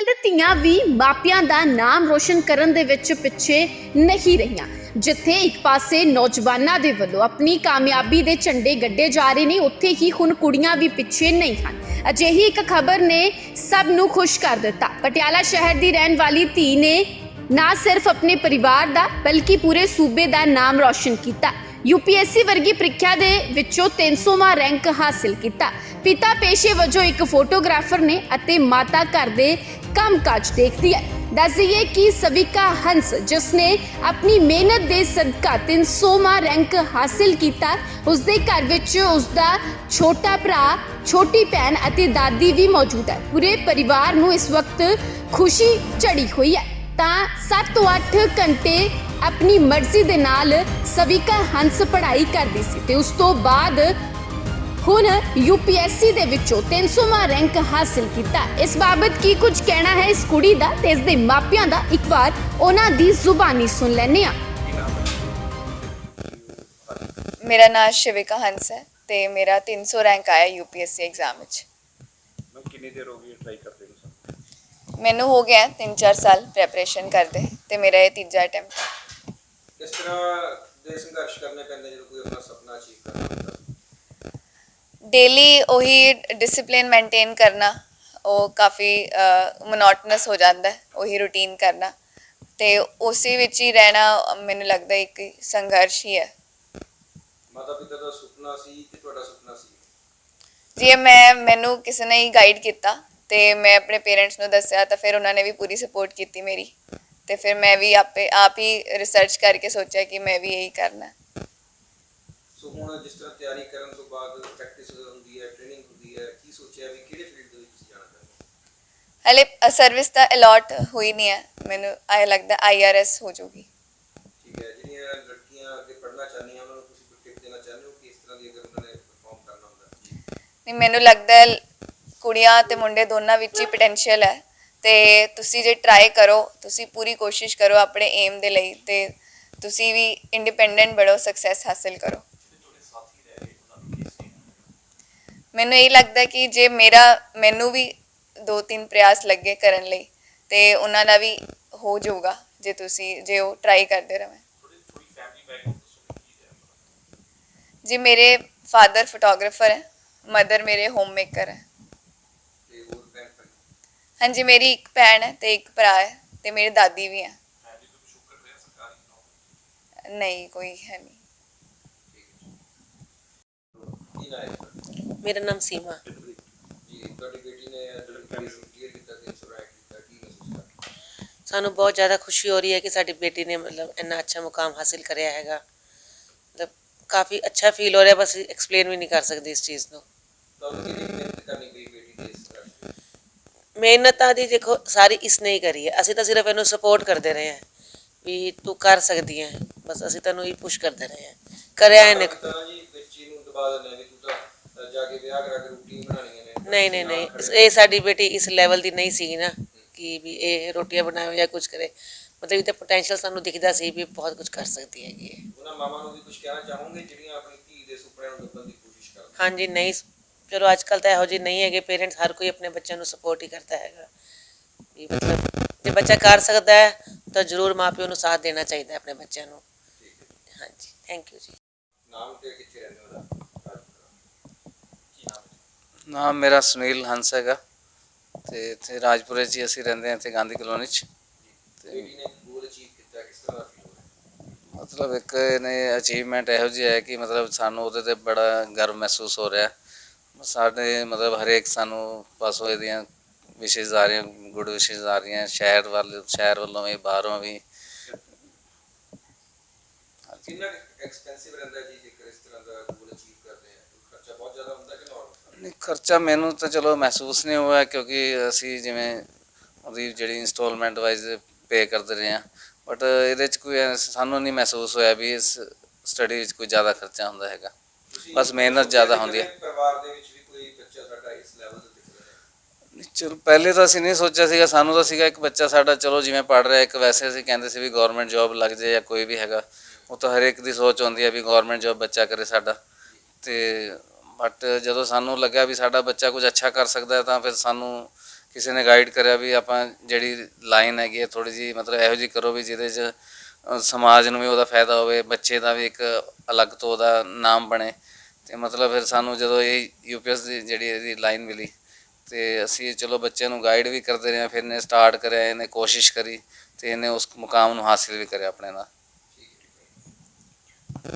ਕੱਲ੍ਹ ਧੀਆਂ ਵੀ ਮਾਪਿਆਂ ਦਾ ਨਾਮ ਰੋਸ਼ਨ ਕਰਨ ਦੇ ਵਿੱਚ ਪਿੱਛੇ ਨਹੀਂ ਰਹੀਆਂ। ਜਿੱਥੇ ਇੱਕ ਪਾਸੇ ਨੌਜਵਾਨਾਂ ਦੇ ਵੱਲੋਂ ਆਪਣੀ ਕਾਮਯਾਬੀ ਦੇ ਝੰਡੇ ਗੱਡੇ ਜਾ ਰਹੇ ਨੇ, ਉੱਥੇ ਹੀ ਹੁਣ ਕੁੜੀਆਂ ਵੀ ਪਿੱਛੇ ਨਹੀਂ ਹਨ। ਅਜਿਹੀ ਇੱਕ ਖਬਰ ਨੇ ਸਭ ਨੂੰ ਖੁਸ਼ ਕਰ ਦਿੱਤਾ। ਪਟਿਆਲਾ ਸ਼ਹਿਰ ਦੀ ਰਹਿਣ ਵਾਲੀ ਧੀ ਨੇ ਨਾ ਸਿਰਫ ਆਪਣੇ ਪਰਿਵਾਰ ਦਾ, ਬਲਕਿ ਪੂਰੇ ਸੂਬੇ ਦਾ ਨਾਮ ਰੌਸ਼ਨ ਕੀਤਾ। ਯੂਪੀਐਸਸੀ ਵਰਗੀ ਪ੍ਰੀਖਿਆ ਦੇ ਵਿੱਚੋਂ 300ਵਾਂ ਰੈਂਕ ਹਾਸਿਲ ਕੀਤਾ। ਪਿਤਾ ਪੇਸ਼ੇ ਵਜੋਂ ਇੱਕ ਫੋਟੋਗ੍ਰਾਫਰ ਨੇ ਅਤੇ ਮਾਤਾ ਘਰ ਦੇ ਕੰਮਕਾਜ ਦੇਖਦੀ ਹੈ ਦੱਸ ਦਈਏ ਕਿ ਸਵਿਕਾ ਹੰਸ ਜਿਸ ਨੇ ਆਪਣੀ ਮਿਹਨਤ ਦੇ ਸਦਕਾ 300ਵਾਂ ਰੈਂਕ ਹਾਸਿਲ ਕੀਤਾ ਉਸ ਦੇ ਘਰ ਵਿੱਚ ਉਸ ਦਾ ਛੋਟਾ ਭਰਾ ਛੋਟੀ ਭੈਣ ਅਤੇ ਦਾਦੀ ਵੀ ਮੌਜੂਦ ਹੈ ਪੂਰੇ ਪਰਿਵਾਰ ਨੂੰ ਇਸ ਵਕਤ ਖੁਸ਼ੀ ਚੜੀ ਹੋਈ ਹੈ ਤਾਂ 7 ਤੋਂ 8 ਘੰਟੇ ਆਪਣੀ ਮਰਜ਼ੀ ਦੇ ਨਾਲ ਸਵਿਕਾ ਹੰਸ ਪੜ੍ਹਾਈ ਕਰਦੀ ਸੀ ਤੇ ਉਸ ਤੋਂ ਬਾਅਦ ਹੁਣ ਯੂਪੀਐਸਸੀ ਦੇ ਵਿੱਚੋਂ 300ਵਾਂ ਰੈਂਕ ਹਾਸਿਲ ਕੀਤਾ। ਇਸ ਬਾਬਤ ਕੀ ਕੁਝ ਕਹਿਣਾ ਹੈ ਇਸ ਕੁੜੀ ਦਾ ਤੇ ਇਸ ਦੇ ਮਾਪਿਆਂ ਦਾ? ਇੱਕ ਵਾਰ ਉਹਨਾਂ ਦੀ ਜ਼ੁਬਾਨੀ ਸੁਣ ਲੈਂਦੇ ਹਾਂ। ਮੇਰਾ ਨਾਮ ਸ਼ਿਵਿਕਾ ਹੰਸ ਹੈ ਤੇ ਮੇਰਾ 300 ਰੈਂਕ ਆਇਆ ਯੂਪੀਐਸਸੀ ਐਗਜ਼ਾਮ ਵਿੱਚ। ਮੈਂ ਕਿੰਨੀ ਦੇਰ ਹੋ ਗਈ ਟਰਾਈ ਕਰਦੇ ਨੂੰ ਸਰ? ਮੈਨੂੰ ਹੋ ਗਿਆ 3-4 ਸਾਲ ਪ੍ਰੈਪਰੇਸ਼ਨ ਕਰਦੇ ਤੇ ਮੇਰਾ ਇਹ ਤੀਜਾ ਅਟੈਂਪਟ ਕਿਸ ਤਰ੍ਹਾਂ ਦੇ ਸੰਘਰਸ਼ ਕਰਨੇ ਪੈਂਦੇ ਜਦੋਂ ਕੋਈ ਆਪਣਾ ਸੁਪਨਾ ਅਚੀਵ ਹੁੰਦਾ ਡੇਲੀ ਉਹੀ ਡਿਸਪਲਿਨ ਮੇਨਟੇਨ ਕਰਨਾ ਉਹ ਕਾਫੀ ਮੋਨੋਟਨਸ ਹੋ ਜਾਂਦਾ ਹੈ ਉਹੀ ਰੂਟੀਨ ਕਰਨਾ। ਤੇ ਉਸੇ ਵਿੱਚ ਹੀ ਰਹਿਣਾ ਮੈਨੂੰ ਲੱਗਦਾ ਇੱਕ ਸੰਘਰਸ਼ ਹੀ ਹੈ। ਮਾਤਾ ਪਿਤਾ ਦਾ ਸੁਪਨਾ ਸੀ ਕਿ ਤੁਹਾਡਾ ਸੁਪਨਾ ਸੀ? ਜੇ ਮੈਂ ਮੈਨੂੰ ਕਿਸੇ ਨੇ ਹੀ ਗਾਈਡ ਕੀਤਾ ਤੇ ਮੈਂ ਆਪਣੇ ਪੇਰੈਂਟਸ ਨੂੰ ਦੱਸਿਆ ਤਾਂ ਫਿਰ ਉਹਨਾਂ ਨੇ ਵੀ ਪੂਰੀ ਸਪੋਰਟ ਕੀਤੀ ਮੇਰੀ। ਤੇ ਫਿਰ ਮੈਂ ਵੀ ਆਪੇ ਆਪ ਹੀ ਰਿਸਰਚ ਕਰਕੇ ਸੋਚਿਆ ਕਿ ਮੈਂ ਵੀ ਇਹੀ ਕਰਨਾ। ਸੋ ਹੁਣ ਜਿਸ ਤਰ੍ਹਾਂ ਤਿਆਰੀ ਕਰਨ ਤੋਂ ਬਾਅਦ ਪ੍ਰੈਕਟਿਸ ਹੁੰਦੀ ਹੈ ਟ੍ਰੇਨਿੰਗ ਹੁੰਦੀ ਹੈ ਕੀ ਸੋਚਿਆ ਵੀ ਕਿਹੜੇ ਫੀਲਡ ਦੇ ਵਿੱਚ ਤੁਸੀਂ ਜਾਣਾ ਚਾਹੁੰਦੇ ਹੋ? ਹਲੇ ਸਰਵਿਸ ਤਾਂ ਅਲਾਟ ਹੋਈ ਨਹੀਂ ਹੈ। ਮੈਨੂੰ ਆਇਆ ਲੱਗਦਾ ਆਈਆਰਐਸ ਹੋ ਜਾਊਗੀ। ਠੀਕ ਹੈ ਜਿਹੜੀਆਂ ਲੜਕੀਆਂ ਅੱਗੇ ਪੜ੍ਹਨਾ ਚਾਹੁੰਦੀਆਂ ਉਹਨਾਂ ਨੂੰ ਤੁਸੀਂ ਕੋਈ ਟਿਪ ਦੇਣਾ ਚਾਹੁੰਦੇ ਹੋ ਕਿ ਇਸ ਤਰ੍ਹਾਂ ਦੀ ਅਗਰ ਉਹਨਾਂ ਨੇ ਪਰਫਾਰਮ ਕਰਨਾ ਹੁੰਦਾ ਨਹੀਂ ਮੈਨੂੰ ਲੱਗਦਾ ਹੈ ਕੁੜੀਆਂ ਤੇ ਮੁੰਡੇ ਦੋਨਾਂ ਵਿੱਚ ਹੀ ਪੋਟੈਂਸ਼ੀਅਲ ਹੈ। ਤੇ ਤੁਸੀਂ ਜੇ ਟਰਾਈ ਕਰੋ ਤੁਸੀਂ ਪੂਰੀ ਕੋਸ਼ਿਸ਼ ਕਰੋ ਆਪਣੇ ਏਮ ਦੇ ਲਈ ਤੇ ਤੁਸੀਂ ਵੀ ਇੰਡੀਪੈਂਡੈਂਟ ਬਣੋ ਸਕਸੈਸ ਹਾਸਿਲ ਕਰੋ। ਮੈਨੂੰ ਇਹ ਲੱਗਦਾ ਕਿ ਜੇ ਮੇਰਾ, ਮੈਨੂੰ ਵੀ ਦੋ ਤਿੰਨ ਪ੍ਰਯਾਸ ਲੱਗੇ ਕਰਨ ਲਈ, ਤੇ ਉਹਨਾਂ ਦਾ ਵੀ ਹੋ ਜਾਊਗਾ, ਜੇ ਤੁਸੀਂ, ਜੇ ਉਹ ਟਰਾਈ ਕਰਦੇ ਰਹੇ ਜੀ, ਮੇਰੇ ਫਾਦਰ ਫੋਟੋਗ੍ਰਾਫਰ ਹੈ ਮਦਰ ਮੇਰੇ ਹੋਮ ਮੇਕਰ ਹੈ। ਹਾਂਜੀ, ਮੇਰੀ ਇੱਕ ਭੈਣ ਹੈ ਤੇ ਇੱਕ ਭਰਾ ਹੈ, ਤੇ ਮੇਰੇ ਦਾਦੀ ਵੀ ਹੈ। ਨਹੀਂ, ਕੋਈ ਹੈ ਨਹੀਂ। ਮੇਰਾ ਨਾਮ ਸੀਮਾ ਜੀ ਤੁਹਾਡੀ ਬੇਟੀ ਨੇ ਡਿਲੀਵਰੀ ਕਲੀਅਰ ਕੀਤਾ 300 ਰੈਂਕ ਕੀਤਾ ਕੀ ਮਹਿਸੂਸ ਕਰ ਸਾਨੂੰ ਬਹੁਤ ਜ਼ਿਆਦਾ ਖੁਸ਼ੀ ਹੋ ਰਹੀ ਹੈ ਕਿ ਸਾਡੀ ਬੇਟੀ ਨੇ ਮਤਲਬ ਇੰਨਾ ਅੱਛਾ ਮੁਕਾਮ ਹਾਸਿਲ ਕਰਿਆ ਹੈਗਾ ਮਤਲਬ ਕਾਫੀ ਅੱਛਾ ਫੀਲ ਹੋ ਰਿਹਾ ਬਸ ਐਕਸਪਲੇਨ ਵੀ ਨਹੀਂ ਕਰ ਸਕਦੇ ਇਸ ਚੀਜ਼ ਨੂੰ ਤੁਹਾਨੂੰ ਕਿੰਨੀ ਮਿਹਨਤ ਕਰਨੀ ਪਈ ਬੇਟੀ ਦੇ ਇਸ ਤਰ੍ਹਾਂ ਮਿਹਨਤ ਤਾਂ ਦੀ ਦੇਖੋ ਸਾਰੀ ਇਸ ਨੇ ਹੀ ਕਰੀ ਹੈ ਅਸੀਂ ਤਾਂ ਸਿਰਫ ਇਹਨੂੰ ਸਪੋਰਟ ਕਰਦੇ ਰਹੇ ਹਾਂ ਵੀ ਤੂੰ ਕਰ ਸਕਦੀ ਹੈ ਬਸ ਅਸੀਂ ਤੈਨੂੰ ਹੀ ਪੁਸ਼ ਕਰਦੇ ਰਹੇ ਹਾਂ ਕਰਿਆ ਇਹਨੇ ਤਾਂ ਜੀ ਬੱਚੀ ਨੂੰ ਦਬਾ ਦਿੰਦੇ ਆ ਵੀ ਤੂੰ ਤਾਂ ਜਾ ਕੇ ਵਿਆਹ ਕਰਾ ਕੇ ਰੂਟੀਨ ਬਣਾਉਣੀਆਂ ਨੇ ਨਹੀਂ ਨਹੀਂ ਨਹੀਂ। ਇਸ- ਇਹ ਸਾਡੀ ਬੇਟੀ ਇਸ ਲੈਵਲ ਦੀ ਨਹੀਂ ਸੀ ਨਾ ਕਿ ਵੀ ਇਹ ਰੋਟੀਆਂ ਬਣਾਵੇ ਜਾਂ ਕੁਝ ਕਰੇ। ਮਤਲਬ ਇਹ ਤਾਂ ਪੋਟੈਂਸ਼ੀਅਲ ਸਾਨੂੰ ਦਿਖਦਾ ਸੀ ਵੀ ਬਹੁਤ ਕੁਝ ਕਰ ਸਕਦੀ ਹੈਗੀ ਹੈ। ਉਹਨਾਂ ਮਾਵਾਂ ਨੂੰ ਵੀ ਕੁਝ ਕਹਿਣਾ ਚਾਹੋਗੇ ਜਿਹੜੀਆਂ ਆਪਣੀ ਧੀ ਦੇ ਸੁਪਨਿਆਂ ਨੂੰ ਦੱਬਣ ਦੀ ਕੋਸ਼ਿਸ਼ ਕਰਦੇ ਹਾਂਜੀ ਨਹੀਂ। ਚਲੋ ਅੱਜ ਕੱਲ ਤਾਂ ਇਹੋ ਜਿਹੇ ਨਹੀਂ ਹੈਗੇ। ਪੇਰੈਂਟਸ ਹਰ ਕੋਈ ਆਪਣੇ ਬੱਚਿਆਂ ਨੂੰ ਸਪੋਰਟ ਹੀ ਕਰਦਾ ਹੈਗਾ। ਵੀ ਮਤਲਬ ਜੇ ਬੱਚਾ ਕਰ ਸਕਦਾ ਹੈ ਤਾਂ ਜ਼ਰੂਰ ਮਾਪਿਓ ਨੂੰ ਸਾਥ ਦੇਣਾ ਚਾਹੀਦਾ ਹੈ ਆਪਣੇ ਬੱਚਿਆਂ ਨੂੰ। ਹਾਂਜੀ। ਥੈਂਕ ਯੂ ਜੀ। ਨਾਮ ਤੇ ਕਿੱਥੇ ਰਹਿੰਦੇ ਹੋ ਦਾ ਕੀ ਨਾਮ ਹੈ ਨਾਮ ਮੇਰਾ ਸੁਨੀਲ ਹੰਸ ਹੈਗਾ ਤੇ ਇੱਥੇ ਰਾਜਪੁਰੇ 'ਚ ਹੀ ਅਸੀਂ ਰਹਿੰਦੇ ਹਾਂ ਇੱਥੇ ਗਾਂਧੀ ਕਲੋਨੀ 'ਚ। ਤੇ ਬੇਟੀ ਨੇ ਗੋਲ ਅਚੀਵ ਕੀਤਾ ਕਿਸ ਤਰ੍ਹਾਂ ਦਾ ਫੀਲ ਹੋ ਰਿਹਾ ਮਤਲਬ ਇੱਕ ਇਹਨੇ ਅਚੀਵਮੈਂਟ ਇਹੋ ਜਿਹੀ ਹੈ ਕਿ ਮਤਲਬ ਸਾਨੂੰ ਉਹਦੇ ਤੇ ਬੜਾ ਗਰਵ ਮਹਿਸੂਸ ਹੋ ਰਿਹਾ। ਸਾਡੇ ਮਤਲਬ ਹਰੇਕ ਸਾਨੂੰ ਪਾਸੋਂ ਇਹਦੀਆਂ ਵਿਸ਼ੇਸ਼ ਆ ਰਹੀਆਂ ਗੁੱਡ ਵਿਸ਼ੇਸ਼ ਆ ਰਹੀਆਂ ਸ਼ਹਿਰ ਵੱਲ ਸ਼ਹਿਰ ਵੱਲੋਂ ਵੀ ਬਾਹਰੋਂ ਵੀ। ਕਿੰਨਾ ਐਕਸਪੈਂਸਿਵ ਰਹਿੰਦਾ ਜੀ ਜੇਕਰ ਇਸ ਤਰ੍ਹਾਂ ਦਾ ਗੋਲ ਅਚੀਵ ਕਰਦੇ ਆ? ਖਰਚਾ ਬਹੁਤ ਜ਼ਿਆਦਾ ਹੁੰਦਾ ਕਿ ਨਾਰਮਲ ਨਹੀਂ ਖਰਚਾ ਮੈਨੂੰ ਤਾਂ ਚਲੋ ਮਹਿਸੂਸ ਨਹੀਂ ਹੋਇਆ ਕਿਉਂਕਿ ਅਸੀਂ ਜਿਵੇਂ ਉਹਦੀ ਜਿਹੜੀ ਇਨਸਟਾਲਮੈਂਟ ਵਾਈਜ਼ ਪੇ ਕਰਦੇ ਰਹੇ ਹਾਂ। ਬਟ ਇਹਦੇ 'ਚ ਕੋਈ ਸਾਨੂੰ ਨਹੀਂ ਮਹਿਸੂਸ ਹੋਇਆ ਵੀ ਇਸ ਸਟੱਡੀ ਵਿੱਚ ਕੋਈ ਜ਼ਿਆਦਾ ਖਰਚਾ ਹੁੰਦਾ ਹੈਗਾ। ਬਸ ਮਿਹਨਤ ਜ਼ਿਆਦਾ ਹੁੰਦੀ ਹੈ। ਪਰਿਵਾਰ ਦੇ ਵਿੱਚ ਵੀ ਕੋਈ ਬੱਚਾ ਸਾਡਾ ਇਸ ਲੈਵਲ ਤੇ ਚਲੋ ਪਹਿਲੇ ਤਾਂ ਅਸੀਂ ਨਹੀਂ ਸੋਚਿਆ ਸੀਗਾ ਸਾਨੂੰ ਤਾਂ ਸੀਗਾ ਇੱਕ ਬੱਚਾ ਸਾਡਾ ਚਲੋ ਜਿਵੇਂ ਪੜ ਰਿਹਾ ਇੱਕ ਵੈਸੇ ਅਸੀਂ ਕਹਿੰਦੇ ਸੀ ਵੀ ਗਵਰਨਮੈਂਟ ਜੌਬ ਲੱਗ ਜਾਏ ਜਾਂ ਕੋਈ ਵੀ ਹੈਗਾ। ਉਹ ਤਾਂ ਹਰੇਕ ਦੀ ਸੋਚ ਹੁੰਦੀ ਹੈ ਵੀ ਗਵਰਨਮੈਂਟ ਜੌਬ ਬੱਚਾ ਕਰੇ ਸਾਡਾ। ਤੇ ਬਟ ਜਦੋਂ ਸਾਨੂੰ ਲੱਗਾ ਵੀ ਸਾਡਾ ਬੱਚਾ ਕੁਝ ਅੱਛਾ ਕਰ ਸਕਦਾ ਹੈ ਤਾਂ ਫਿਰ ਸਾਨੂੰ ਕਿਸੇ ਨੇ ਗਾਈਡ ਕਰਿਆ ਵੀ ਆਪਾਂ ਜਿਹੜੀ ਲਾਈਨ ਹੈਗੀ ਹੈ ਥੋੜੀ ਜੀ ਮਤਲਬ ਇਹੋ ਜੀ ਕਰੋ ਵੀ ਜਿਹਦੇ 'ਚ ਸਮਾਜ ਨੂੰ ਵੀ ਉਹਦਾ ਫਾਇਦਾ ਹੋਵੇ, ਬੱਚੇ ਦਾ ਵੀ ਇੱਕ ਅਲੱਗ ਤੋਂ ਉਹਦਾ ਨਾਮ ਬਣੇ। ਤੇ ਮਤਲਬ ਫਿਰ ਸਾਨੂੰ ਜਦੋਂ ਇਹ ਯੂਪੀਐਸ ਦੀ ਜਿਹੜੀ ਇਹਦੀ ਲਾਈਨ ਮਿਲੀ, ਤੇ ਅਸੀਂ ਚਲੋ ਬੱਚਿਆਂ ਨੂੰ ਗਾਈਡ ਵੀ ਕਰਦੇ ਰਹੇ ਫਿਰ ਇਹਨੇ ਸਟਾਰਟ ਕਰਿਆ, ਇਹਨੇ ਕੋਸ਼ਿਸ਼ ਕਰੀ ਤੇ ਇਹਨੇ ਉਸ ਮੁਕਾਮ ਨੂੰ ਹਾਸਿਲ ਵੀ ਕਰਿਆ ਆਪਣੇ ਨਾਲ।